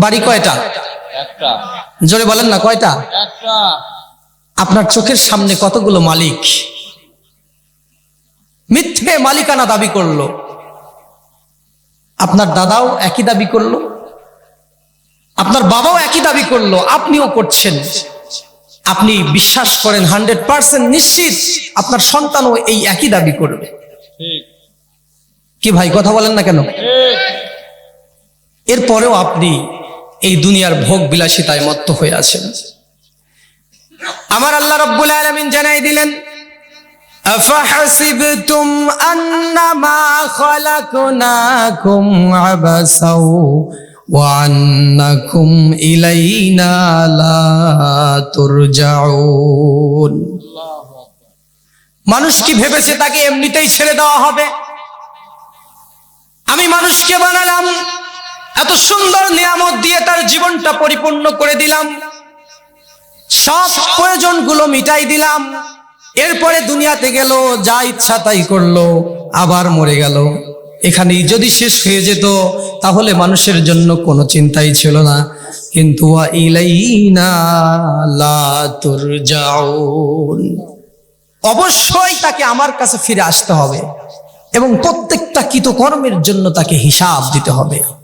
বাড়ি কয়টা? জোরে বলেন না কয়টা? আপনার চোখের সামনে কতগুলো মালিক? মিথ্যে মালিকানা দাবি করল। আপনার দাদাও একই দাবি করল। আপনার বাবাও একই দাবি করল আপনিও করছেন। আপনি বিশ্বাস করেন হান্ড্রেড পার্সেন্ট নিশ্চিত আপনার সন্তানও এই একই দাবি করবে। কি ভাই কথা বলেন না কেন? এরপরেও আপনি এই দুনিয়ার ভোগ বিলাসিতায় মত্ত হয়ে আছেন আমার আল্লাহ রব্বুল আলমিন জানাই দিলেন أفحسبتم أنما خلقناكم عبثا وأنكم إلينا لا ترجعون মানুষ কি ভেবেছে তাকে এমনিতেই ছেড়ে দেওয়া হবে আমি মানুষকে বানালাম এত সুন্দর নিয়ামত দিয়ে তার জীবনটা পরিপূর্ণ করে দিলাম। সব প্রয়োজনগুলো মিটাই দিলাম। এরপরে দুনিয়াতে গেল, যা ইচ্ছা তাই করল, আবার মরে গেল। এখানেই যদি শেষ হয়ে যেত, তাহলে মানুষের জন্য কোনো চিন্তাই ছিল না। কিন্তু অবশ্যই তাকে আমার কাছে ফিরে আসতে হবে এবং প্রত্যেকটা কৃতকর্মের জন্য তাকে হিসাব দিতে হবে।